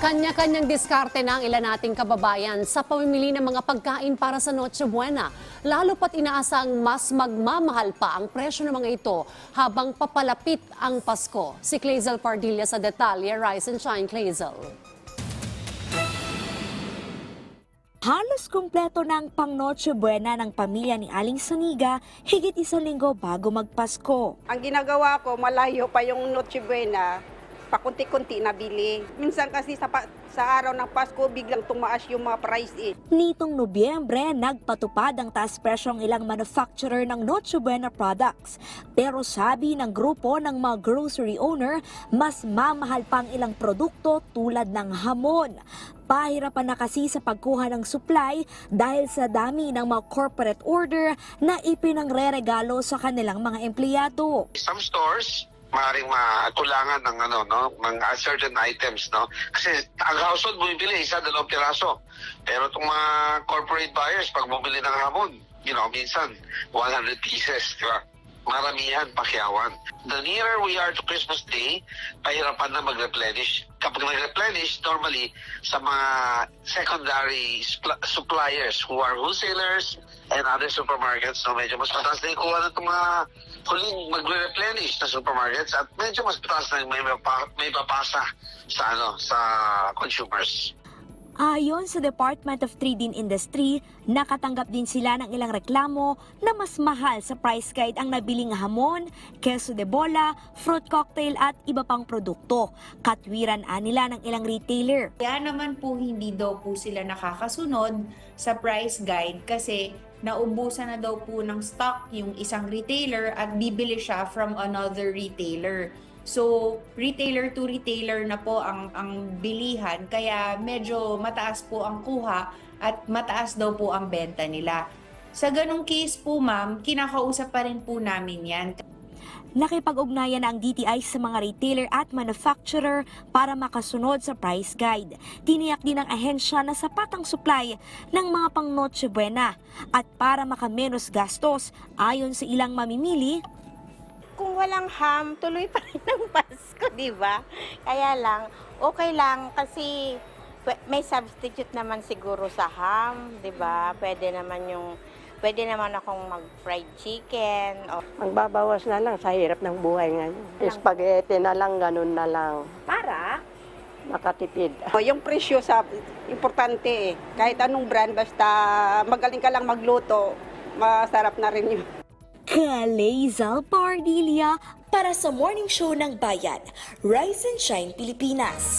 Kanya-kanyang diskarte ng ilan nating kababayan sa pamimili ng mga pagkain para sa Noche Buena. Lalo pat inaasang mas magmamahal pa ang presyo ng mga ito habang papalapit ang Pasko. Si Clazel Pardilla sa detalye. Rise and shine, Clazel. Halos kumpleto ng pang Noche Buena ng pamilya ni Aling Suniga higit isang linggo bago magpasko. Ang ginagawa ko, malayo pa yung Noche Buena, pakunti-kunti na bili. Minsan kasi sa, sa araw ng Pasko, biglang tumaas yung mga price eh. Nitong Nobyembre, nagpatupad ang taas presyo ang ilang manufacturer ng Noche Buena products. Pero sabi ng grupo ng mga grocery owner, mas mamahal pa ang ilang produkto tulad ng hamon. Pahirapan na kasi sa pagkuha ng supply dahil sa dami ng mga corporate order na ipinangre-regalo sa kanilang mga empleyado. some stores maaaring makulangan ng ano no? Ng certain items no? Kasi ang household bumibili isa dalawang piraso. Pero itong mga corporate buyers pag bumili ng hamon you know minsan 100 pieces di ba maramihan pakyawan the nearer we are to Christmas Day pahirapan na mag-replenish kapag nag-replenish normally sa mga secondary suppliers who are wholesalers and other supermarkets no medyo mas mataas na yung kuha ng mga huling magre-replenish na supermarkets at medyo mas mataas na yung may, may papasa sa ano sa consumers. Ayon sa Department of Trade and Industry, nakatanggap din sila ng ilang reklamo na mas mahal sa price guide ang nabiling hamon, queso de bola, fruit cocktail at iba pang produkto. Katwiran nila ng ilang retailer. Kaya naman po hindi daw po sila nakakasunod sa price guide kasi naubusan na daw po ng stock yung isang retailer at bibili siya from another retailer. So, retailer to retailer na po ang, ang bilihan kaya medyo mataas po ang kuha at mataas daw po ang benta nila. Sa ganong case po ma'am, kinakausap pa rin po namin yan. Nakipag-ugnayan na ang DTI sa mga retailer at manufacturer para makasunod sa price guide. Tiniyak din ng ahensya na sapat ang supply ng mga pang Noche Buena at para makamenos gastos ayon sa ilang mamimili, kung walang ham, tuloy pa rin ang Pasko, di ba? Kaya lang, okay lang kasi may substitute naman siguro sa ham, di ba? Pwede naman yung pwede naman akong mag-fried chicken o Magbabawas na lang sa hirap ng buhay ngayon. Spaghetti na lang, ganun na lang. para Makatipid. O, yung presyo sa importante eh. Kahit anong brand, basta magaling ka lang magluto, masarap na rin yun. Kalezal Pardilia para sa Morning Show ng Bayan, Rise and Shine Pilipinas.